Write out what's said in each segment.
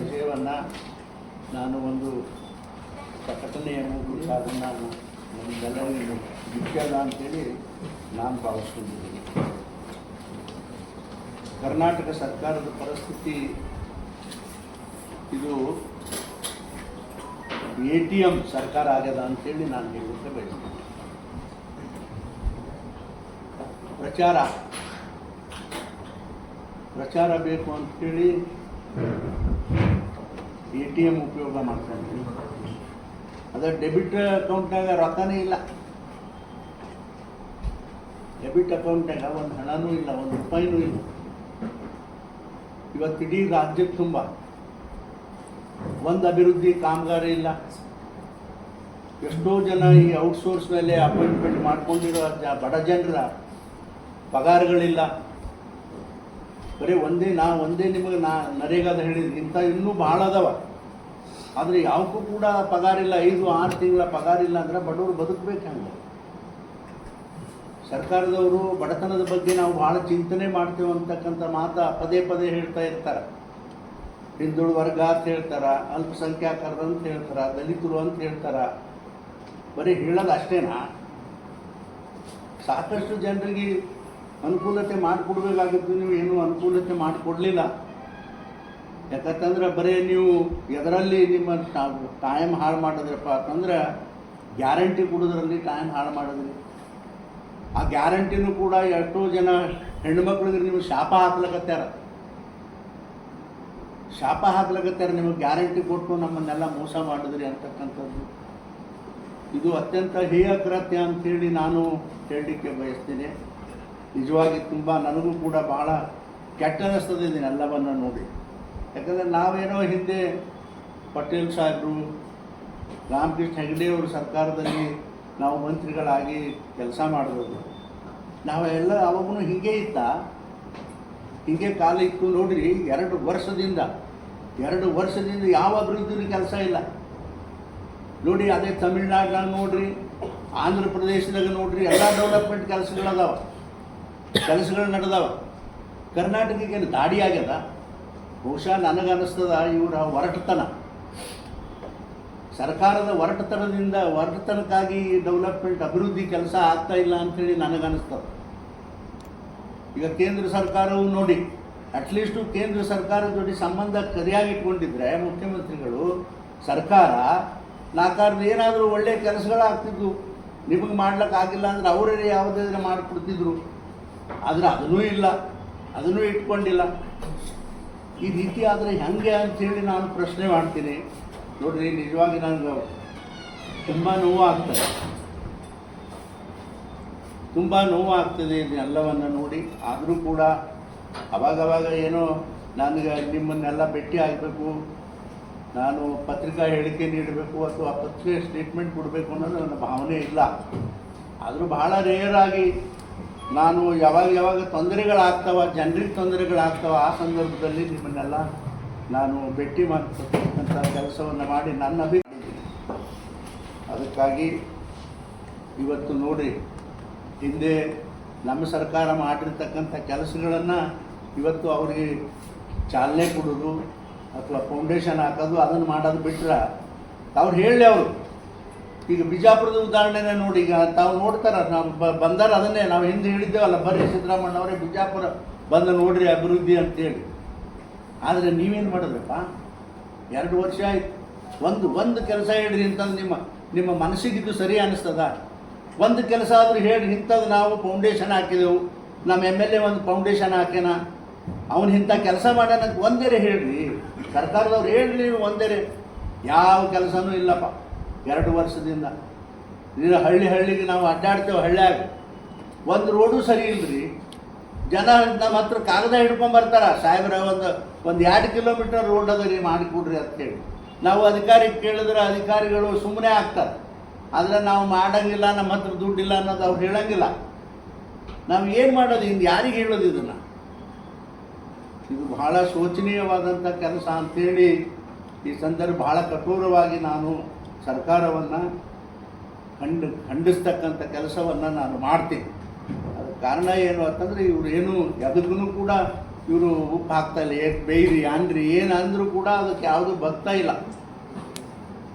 ವಿಷಯಗಳನ್ನು ನಾನು ಒಂದು ಪ್ರಕಟಣೆಯ ಮೂಲಕ ಅದನ್ನು ನಮಗೆಲ್ಲರಿಗೂ ಮುಖ್ಯದ ಅಂತೇಳಿ ನಾನು ಭಾವಿಸ್ಕೊಂಡಿದ್ದೀನಿ. ಕರ್ನಾಟಕ ಸರ್ಕಾರದ ಪರಿಸ್ಥಿತಿ ಇದು ಎ ಟಿ ಎಂ ಸರ್ಕಾರ ಆಗ್ಯದ ಅಂತೇಳಿ ನಾನು ಹೇಳಲಿಕ್ಕೆ ಬಯಸ್ತೀನಿ. ಪ್ರಚಾರ. ಪ್ರಚಾರ ಬೇಕು ಅಂತೇಳಿ ಎ ಟಿ ಎಂ ಉಪಯೋಗ ಮಾಡ್ಕೊಂಡ್ವಿ ಅದ ಡೆಬಿಟ್ ಅಕೌಂಟ್ನಾಗ ರೊಕ್ಕನೇ ಇಲ್ಲ. ಡೆಬಿಟ್ ಅಕೌಂಟ್ನಾಗ ಒಂದು ಹಣನೂ ಇಲ್ಲ, ಒಂದು ರೂಪಾಯಿನೂ ಇಲ್ಲ. ಇವತ್ತು ಇಡೀ ರಾಜ್ಯಕ್ಕೆ ತುಂಬ. ಒಂದು ಅಭಿವೃದ್ಧಿ ಕಾಮಗಾರಿ ಇಲ್ಲ. ಎಷ್ಟೋ ಜನ ಈ ಔಟ್ಸೋರ್ಸ್ ಮೇಲೆ ಅಪಾಯಿಂಟ್ಮೆಂಟ್ ಮಾಡ್ಕೊಂಡಿರೋ ಬಡ ಜನರ ಪಗಾರಗಳಿಲ್ಲ. ಬರೀ ಒಂದೇ, ನಾ ಒಂದೇ ನಿಮಗೆ ನಾ ನರೇಗಾದ ಹೇಳಿದ್ರೆ ಇಂಥ ಇನ್ನೂ ಭಾಳ ಅದಾವ. ಆದರೆ ಯಾವಕ್ಕೂ ಕೂಡ ಪಗಾರಿಲ್ಲ ಐದು, ಆರು ತಿಂಗಳ ಪಗಾರ ಇಲ್ಲ ಅಂದ್ರೆ ಬಡವರು ಬದುಕಬೇಕು ಹಂಗೆ? ಸರ್ಕಾರದವರು ಬಡತನದ ಬಗ್ಗೆ ನಾವು ಭಾಳ ಚಿಂತನೆ ಮಾಡ್ತೇವೆ ಅಂತಕ್ಕಂಥ ಮಾತ ಪದೇ ಪದೇ ಹೇಳ್ತಾ ಇರ್ತಾರೆ. ಹಿಂದುಳಿದ ವರ್ಗ ಅಂತ ಹೇಳ್ತಾರ ಅಲ್ಪಸಂಖ್ಯಾತರ ಅಂತ ಹೇಳ್ತಾರ, ದಲಿತರು ಅಂತ ಹೇಳ್ತಾರ. ಬರೀ ಹೇಳೋದು ಅಷ್ಟೇನಾ? ಸಾಕಷ್ಟು ಜನರಿಗೆ ಅನುಕೂಲತೆ ಮಾಡಿಕೊಡ್ಬೇಕಾಗಿತ್ತು. ನೀವು ಏನು ಅನುಕೂಲತೆ ಮಾಡಿಕೊಡ್ಲಿಲ್ಲ. ಯಾಕಂತಂದ್ರೆ ಬರೀ ನೀವು ಎದರಲ್ಲಿ ನಿಮ್ಮ ಟೈಮ್ ಹಾಳು ಮಾಡಿದ್ರಪ್ಪ ಅಂತಂದ್ರೆ ಗ್ಯಾರಂಟಿ ಕೊಡೋದ್ರಲ್ಲಿ ಟೈಮ್ ಹಾಳು ಮಾಡಿದ್ರಿ. ಆ ಗ್ಯಾರಂಟಿನೂ ಕೂಡ ಎಷ್ಟೋ ಜನ ಹೆಣ್ಮಕ್ಳಿಗೆ ನೀವು ಶಾಪ ಹಾಕ್ಲಕತ್ಯಾರ. ಶಾಪ ಹಾಕ್ಲಕತ್ಯಾರ, ನಿಮಗೆ ಗ್ಯಾರಂಟಿ ಕೊಟ್ಟು ನಮ್ಮನ್ನೆಲ್ಲ ಮೋಸ ಮಾಡಿದ್ರಿ ಅಂತಕ್ಕಂಥದ್ದು. ಇದು ಅತ್ಯಂತ ಹೇಯ ಕೃತ್ಯ ಅಂಥೇಳಿ ನಾನು ಹೇಳಲಿಕ್ಕೆ ಬಯಸ್ತೀನಿ. ನಿಜವಾಗಿ ತುಂಬ ನನಗೂ ಕೂಡ ಬಹಳ ಕೆಟ್ಟ ಅನಿಸ್ತದೆ ಇದನ್ನೆಲ್ಲವನ್ನು ನೋಡಿ. ಯಾಕಂದರೆ ನಾವೇನೋ ಹಿಂದೆ ಪಟೇಲ್ ಸಾಹೇಬರು, ರಾಮಕೃಷ್ಣ ಹೆಗಡೆ ಅವರು ಸರ್ಕಾರದಲ್ಲಿ ನಾವು ಮಂತ್ರಿಗಳಾಗಿ ಕೆಲಸ ಮಾಡಿದವರು ನಾವೆಲ್ಲ ಅವಾಗೂ ಹೀಗೆ ಇತ್ತ ಹೀಗೆ ಕಾಲ ಇತ್ತು ನೋಡಿರಿ, ಎರಡು ವರ್ಷದಿಂದ ಎರಡು ವರ್ಷದಿಂದ ಯಾವ ಅಭಿವೃದ್ಧಿ ಕೆಲಸ ಇಲ್ಲ. ನೋಡಿ ಅದೇ ತಮಿಳ್ನಾಡಿನಾಗ ನೋಡ್ರಿ, ಆಂಧ್ರ ಪ್ರದೇಶದಾಗ ನೋಡ್ರಿ, ಎಲ್ಲ ಡೆವಲಪ್ಮೆಂಟ್ ಕೆಲಸಗಳದಾವ ಕೆಲಸಗಳು ನಡೆದಾವ. ಕರ್ನಾಟಕಕ್ಕೆ ದಾಡಿ ಆಗ್ಯದ? ಬಹುಶಃ ನನಗನ್ನಿಸ್ತದ ಇವರ ಹೊರಟತನ ಸರ್ಕಾರದ ಹೊರಟತನದಿಂದ ಹೊರಟತನಕ್ಕಾಗಿ ಡೆವಲಪ್ಮೆಂಟ್ ಅಭಿವೃದ್ಧಿ ಕೆಲಸ ಆಗ್ತಾ ಇಲ್ಲ ಅಂಥೇಳಿ ನನಗನ್ನಿಸ್ತದೆ ಈಗ ಕೇಂದ್ರ ಸರ್ಕಾರವು ನೋಡಿ ಅಟ್ಲೀಸ್ಟು ಕೇಂದ್ರ ಸರ್ಕಾರದ ಜೊತೆ ಸಂಬಂಧ ಕರಿಯಾಗಿಟ್ಕೊಂಡಿದ್ರೆ ಮುಖ್ಯಮಂತ್ರಿಗಳು, ಸರ್ಕಾರ ನಾಕಾರದ ಏನಾದರೂ ಒಳ್ಳೆಯ ಕೆಲಸಗಳಾಗ್ತಿದ್ವು. ನಿಮಗೆ ಮಾಡ್ಲಿಕ್ಕಾಗಿಲ್ಲ ಅಂದ್ರೆ ಅವರೇ ಯಾವುದಾದ್ರೂ ಮಾಡಿಕೊಡ್ತಿದ್ರು. ಆದರೆ ಅದನ್ನೂ ಇಲ್ಲ, ಅದನ್ನೂ ಇಟ್ಕೊಂಡಿಲ್ಲ. ಈ ರೀತಿ ಆದರೆ ಹೆಂಗೆ ಅಂಥೇಳಿ ನಾನು ಪ್ರಶ್ನೆ ಮಾಡ್ತೀನಿ. ನೋಡ್ರಿ, ನಿಜವಾಗಿ ನನಗೆ ತುಂಬ ನೋವು ಆಗ್ತದೆ ತುಂಬ ನೋವಾಗ್ತದೆ ಇದನ್ನೆಲ್ಲವನ್ನು ನೋಡಿ. ಆದರೂ ಕೂಡ ಅವಾಗವಾಗ ಏನೋ ನನಗೆ ನಿಮ್ಮನ್ನೆಲ್ಲ ಭೇಟಿ ಆಗಬೇಕು, ನಾನು ಪತ್ರಿಕಾ ಹೇಳಿಕೆ ನೀಡಬೇಕು ಅಥವಾ ಪತ್ರಿಕೆ ಸ್ಟೇಟ್ಮೆಂಟ್ ಕೊಡಬೇಕು ಅನ್ನೋದು ನನ್ನ ಭಾವನೆ ಇಲ್ಲ. ಆದರೂ ಬಹಳ ರೇರಾಗಿ ನಾನು ಯಾವಾಗ ಯಾವಾಗ ತೊಂದರೆಗಳಾಗ್ತಾವ, ಜನರಿಗೆ ತೊಂದರೆಗಳಾಗ್ತಾವ, ಆ ಸಂದರ್ಭದಲ್ಲಿ ನಿಮ್ಮನ್ನೆಲ್ಲ ನಾನು ಭೇಟಿ ಮಾಡ್ತಕ್ಕಂಥ ಕೆಲಸವನ್ನು ಮಾಡಿ ನನ್ನ ಅಭಿಪ್ರಾಯ ಅದಕ್ಕಾಗಿ ಇವತ್ತು ನೋಡಿ, ಹಿಂದೆ ನಮ್ಮ ಸರ್ಕಾರ ಮಾಡಿರ್ತಕ್ಕಂಥ ಕೆಲಸಗಳನ್ನು ಇವತ್ತು ಅವರಿಗೆ ಚಾಲನೆ ಕೊಡೋದು ಅಥವಾ ಫೌಂಡೇಶನ್ ಹಾಕೋದು, ಅದನ್ನು ಮಾಡೋದು ಬಿಟ್ರೆ, ಅವ್ರು ಹೇಳಿ ಅವರು. ಈಗ ಬಿಜಾಪುರದ ಉದಾಹರಣೆನೇ ನೋಡಿ, ಈಗ ತಾವು ನೋಡ್ತಾರ, ನಾವು ಬಂದಾರ ಅದನ್ನೇ ನಾವು ಹಿಂದೆ ಹೇಳಿದ್ದೇವಲ್ಲ ಬರ್ರಿ ಸಿದ್ದರಾಮಣ್ಣ ಅವರೇ ಬಿಜಾಪುರ ಬಂದು ನೋಡ್ರಿ ಅಭಿವೃದ್ಧಿ ಅಂತೇಳಿ. ಆದರೆ ನೀವೇನು ಮಾಡೋದಪ್ಪ ಎರಡು ವರ್ಷ ಆಯ್ತು. ಒಂದು ಒಂದು ಕೆಲಸ ಹೇಳ್ರಿ ಅಂತಂದು ನಿಮ್ಮ ನಿಮ್ಮ ಮನಸ್ಸಿಗಿದ್ದು ಸರಿ ಅನ್ನಿಸ್ತದ ಒಂದು ಕೆಲಸ ಆದರೂ ಹೇಳಿ ಇಂಥದ್ದು ನಾವು ಫೌಂಡೇಶನ್ ಹಾಕಿದೆವು. ನಮ್ಮ ಎಂ ಎಲ್ ಎ ಒಂದು ಫೌಂಡೇಶನ್ ಹಾಕ್ಯಾನ. ಅವನು ಇಂಥ ಕೆಲಸ ಮಾಡ್ಯಾನ ಒಂದೇರೆ ಹೇಳ್ರಿ. ಸರ್ಕಾರದವ್ರು ಹೇಳ್ರಿ ನೀವು ಒಂದೇರೆ. ಯಾವ ಕೆಲಸನೂ ಇಲ್ಲಪ್ಪ. ಎರಡು ವರ್ಷದಿಂದ. ಇದು ಹಳ್ಳಿ ಹಳ್ಳಿಗೆ ನಾವು ಅಡ್ಡಾಡ್ತೇವೆ ಹಳ್ಳಿಯಾಗ. ಒಂದು ರೋಡು ಸರಿ ಇಲ್ರಿ. ಜನ ನಮ್ಮ ಹತ್ರ ಕಾಗದ ಹಿಡ್ಕೊಂಡ್ ಬರ್ತಾರ. ಸಾಹೇಬ್ರ, ಒಂದು ಒಂದು ಎರಡು ಕಿಲೋಮೀಟರ್ ರೋಡ್ ಅದ ರೀ ಮಾಡಿಕೊಡ್ರಿ ಅಂತ ಹೇಳಿ. ನಾವು ಅಧಿಕಾರಿಗೆ ಕೇಳಿದ್ರೆ ಅಧಿಕಾರಿಗಳು ಸುಮ್ಮನೆ ಆಗ್ತಾರೆ. ಆದರೆ ನಾವು ಮಾಡಂಗಿಲ್ಲ, ನಮ್ಮ ಹತ್ರ ದುಡ್ಡಿಲ್ಲ ಅನ್ನೋದು ಅವ್ರು ಹೇಳಂಗಿಲ್ಲ. ನಾವು ಏನು ಮಾಡೋದು? ಇನ್ನು ಯಾರಿಗೆ ಹೇಳೋದು ಇದನ್ನು? ಇದು ಬಹಳ ಶೋಚನೀಯವಾದಂಥ ಕೆಲಸ ಅಂತೇಳಿ ಈ ಸಂದರ್ಭ ಬಹಳ ಕಠೋರವಾಗಿ ನಾನು ಸರ್ಕಾರವನ್ನು ಖಂಡ, ಖಂಡಿಸ್ತಕ್ಕಂಥ ಕೆಲಸವನ್ನು ನಾನು ಮಾಡ್ತೀನಿ. ಅದಕ್ಕೆ ಕಾರಣ ಏನು ಅಂತಂದರೆ ಇವರು ಏನು ಎದಕ್ಕೂ ಕೂಡ ಇವರು ಉಪ್ಪು ಹಾಕ್ತಾ ಇಲ್ಲ ಏಕ್ ಬೇಯ್ರಿ ಅನ್ರಿ ಏನು ಅಂದರೂ ಕೂಡ ಅದಕ್ಕೆ ಯಾವುದು ಬರ್ತಾ ಇಲ್ಲ.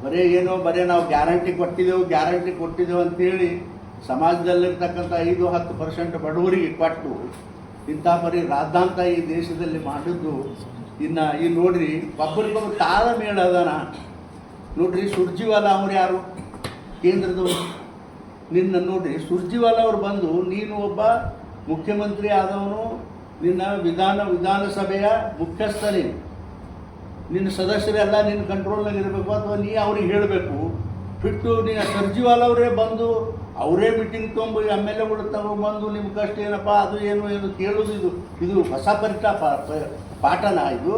ಬರೀ ಏನೋ ಬರೀ ನಾವು ಗ್ಯಾರಂಟಿ ಕೊಟ್ಟಿದ್ದೆವು ಗ್ಯಾರಂಟಿ ಕೊಟ್ಟಿದ್ದೆವು ಅಂತೇಳಿ ಸಮಾಜದಲ್ಲಿರ್ತಕ್ಕಂಥ ಐದು, ಹತ್ತು ಪರ್ಸೆಂಟ್ ಬಡವರಿಗೆ ಕೊಟ್ಟು ಇಂಥ ಬರೀ ರಾದ್ದಾಂತ ಈ ದೇಶದಲ್ಲಿ ಮಾಡಿದ್ದು ಇನ್ನು ಈ ನೋಡ್ರಿ ಒಬ್ಬರಿಗೊಬ್ಬರು ತಾಳಮೇಳ ಅದಾನ ನೋಡ್ರಿ, ಸುರ್ಜಿವಾಲಾ ಅವ್ರು ಯಾರು? ಕೇಂದ್ರದವರು. ನಿನ್ನ ನೋಡ್ರಿ, ಸುರ್ಜಿವಾಲಾ ಅವ್ರು ಬಂದು ನೀನು ಒಬ್ಬ ಮುಖ್ಯಮಂತ್ರಿ ಆದವನು, ನಿನ್ನ ವಿಧಾನ, ವಿಧಾನಸಭೆಯ ಮುಖ್ಯಸ್ಥ ನೀನು ನಿನ್ನ ಸದಸ್ಯರೆಲ್ಲ ನಿನ್ನ ಕಂಟ್ರೋಲ್ನಾಗ ಇರಬೇಕು ಅಥವಾ ನೀ ಅವ್ರಿಗೆ ಹೇಳಬೇಕು. ಬಿಟ್ಟು ನೀನು ಸರ್ಜಿವಾಲ ಅವರೇ ಬಂದು ಅವರೇ ಮೀಟಿಂಗ್ ತೊಗೊಂಡು ಎಂ ಎಲ್ ಎಗಳು ತಗೊಂಡ್ಬಂದು ನಿಮ್ಮ ಕಷ್ಟ ಏನಪ್ಪ, ಅದು ಏನು ಏನು ಕೇಳೋದು ಇದು. ಇದು ಹೊಸ ಪರಿಟ ಪಾಠನ ಇದು?